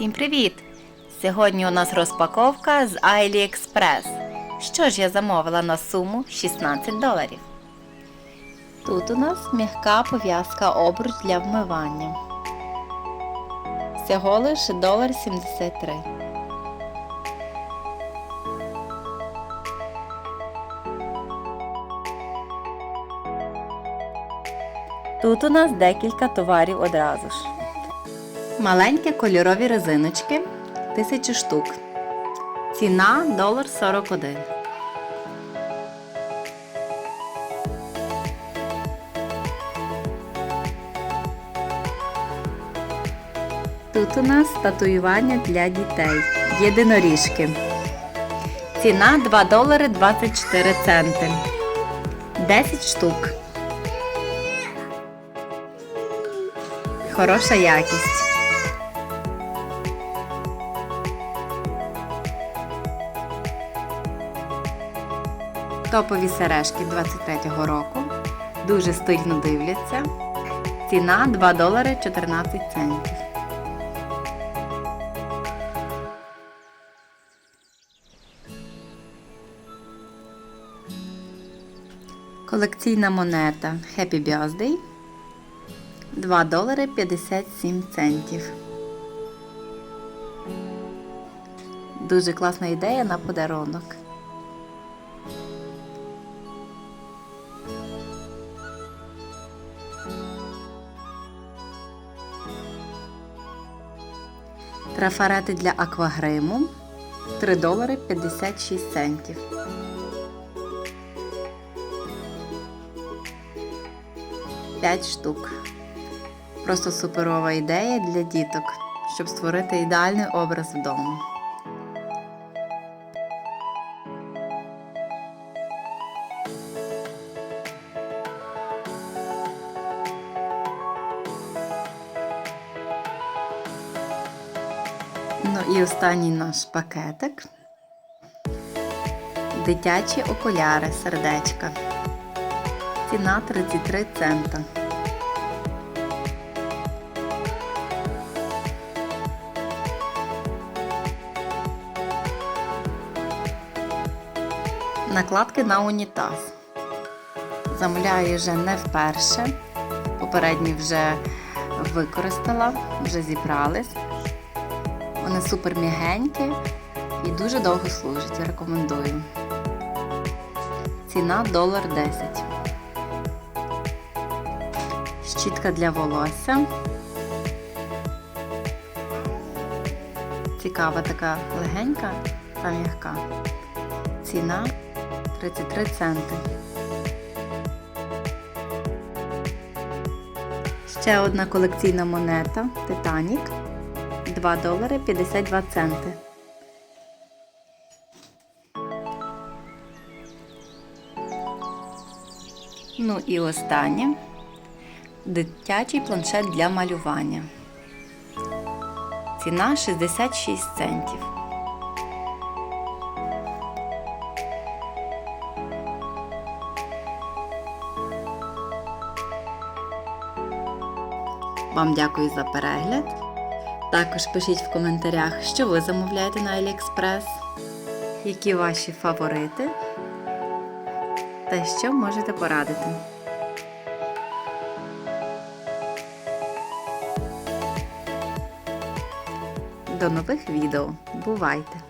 Всім привіт! Сьогодні у нас розпаковка з AliExpress. Що ж я замовила на суму 16 доларів. Тут у нас м'яка пов'язка обруч для вмивання. Всього лише долар 73. Тут у нас декілька товарів одразу ж. Маленькі кольорові резиночки 1000 штук. Ціна 1,41. Тут у нас татуювання для дітей. Єдиноріжки. Ціна 2 долари 24 центи. 10 штук. Хороша якість. Топові сережки 23-го року. Дуже стильно дивляться. Ціна 2 долари 14 центів. Колекційна монета Happy Birthday 2 долари 57 центів. Дуже класна ідея на подарунок. Трафарети для аквагриму 3 долари 56 центів. П'ять штук. Просто суперова ідея для діток, щоб створити ідеальний образ вдома. Ну і останній наш пакетик. Дитячі окуляри сердечка. Ціна 33 цента. Накладки на унітаз. Замовляю вже не вперше. Попередні вже використала, вже зібрались. Вони супер м'ягенькі і дуже довго служать. Рекомендую. Ціна долар 10. Щітка для волосся. Цікава така легенька та м'яка. Ціна 33 центи. Ще одна колекційна монета Титанік 2 долари 52 центи. Ну і останнє дитячий планшет для малювання. Ціна 66 центів. Вам дякую за перегляд. Також пишіть в коментарях, що ви замовляєте на AliExpress, які ваші фаворити та що можете порадити. До нових відео. Бувайте!